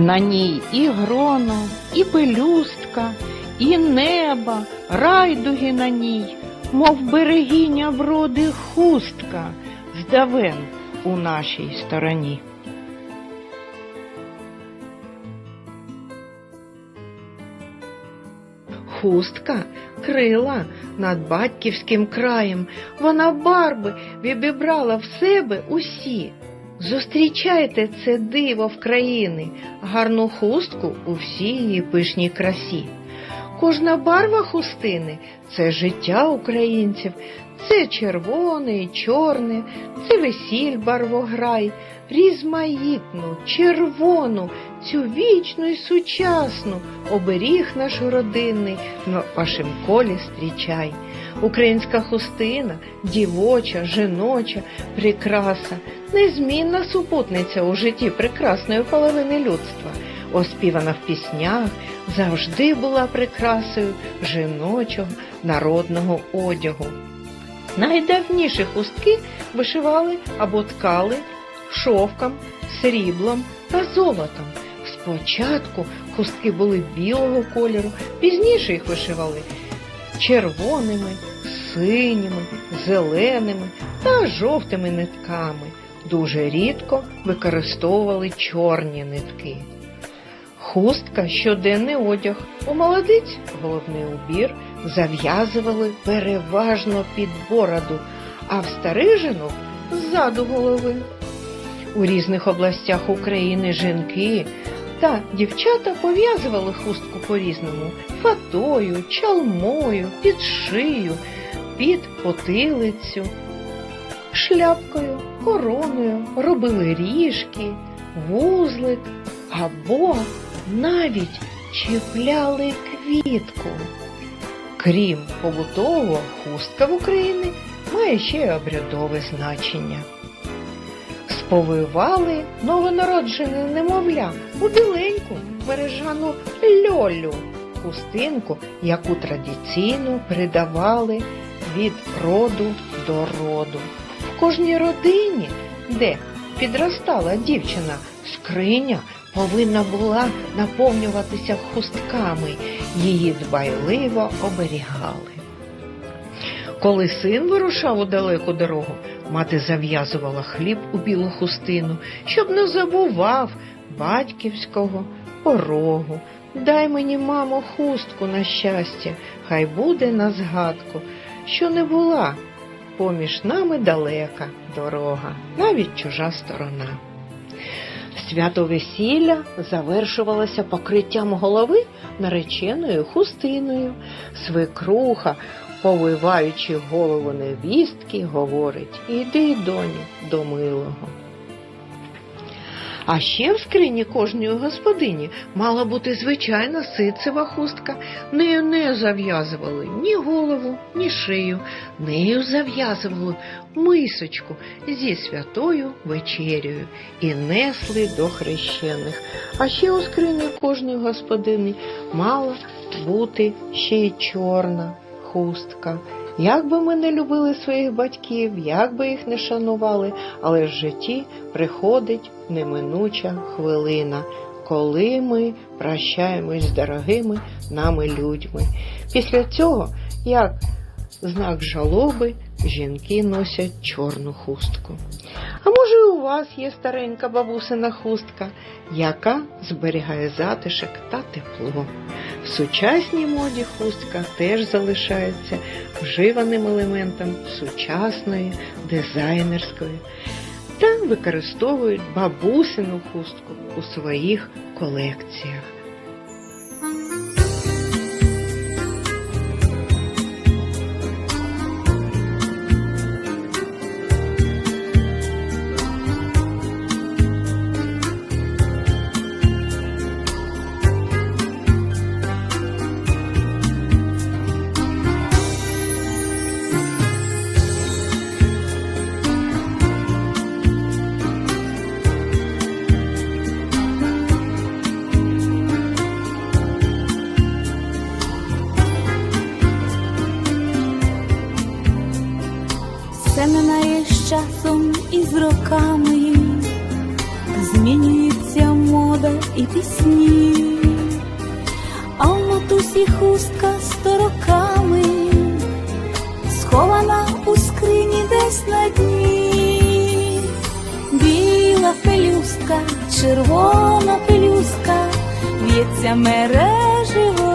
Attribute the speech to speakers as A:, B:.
A: На ній і грона, і пелюстка, і неба, райдуги на ній, мов берегиня вроди хустка, здавен у нашій стороні. Хустка крила над батьківським краєм, вона барби відібрала в себе усі. Зустрічайте це диво в країни, гарну хустку у всій її пишній красі. Кожна барва хустини це життя українців, це червоне і чорне, це весіль барвограй, різмаїтну, червону, цю вічну і сучасну, оберіг наш родинний на вашім колі стрічай. Українська хустина, дівоча, жіноча, прикраса, незмінна супутниця у житті прекрасної половини людства, оспівана в піснях, завжди була прикрасою жіночого народного одягу. Найдавніші хустки вишивали або ткали шовком, сріблом та золотом. Спочатку хустки були білого кольору, пізніше їх вишивали червоними, синіми, зеленими та жовтими нитками. Дуже рідко використовували чорні нитки. Хустка щоденний одяг. У молодиць головний убір зав'язували переважно під бороду, а в старих жінок ззаду голови. У різних областях України жінки та дівчата пов'язували хустку по-різному фатою, чалмою, під шию, під потилицю, шляпкою, короною, робили ріжки, вузлик або навіть чіпляли квітку. Крім побутового, хустка в Україні має ще й обрядове значення. Сповивали новонароджене немовля у біленьку бережану льолю, хустинку, яку традиційно передавали від роду до роду. В кожній родині, де підростала дівчина, скриня повинна була наповнюватися хустками, її дбайливо оберігали. Коли син вирушав у далеку дорогу, мати зав'язувала хліб у білу хустину, щоб не забував батьківського порогу. Дай мені, мамо, хустку на щастя, хай буде на згадку, що не була поміж нами далека дорога, навіть чужа сторона. Свято весілля завершувалося покриттям голови нареченою хустиною. Свекруха, повиваючи голову невістки, говорить Іди, доню, до милого. А ще в скрині кожної господині мала бути звичайна ситцева хустка. Нею не зав'язували ні голову, ні шию. Нею зав'язували мисочку зі святою вечерею і несли до хрещених. А ще у скрині кожної господині мала бути ще й чорна хустка. Як би ми не любили своїх батьків, як би їх не шанували, але в житті приходить неминуча хвилина, коли ми прощаємось з дорогими нами людьми. Після цього, як знак жалоби, жінки носять чорну хустку. А може, у вас є старенька бабусина хустка, яка зберігає затишок та тепло. В сучасній моді хустка теж залишається вживаним елементом сучасної дизайнерської та використовують бабусину хустку у своїх колекціях.
B: Все минає з часом і з роками, змінюється мода і пісні, а в матусі хустка сто роками, схована у скрині десь на дні, біла пелюстка, червона пелюстка, в'ється мережа.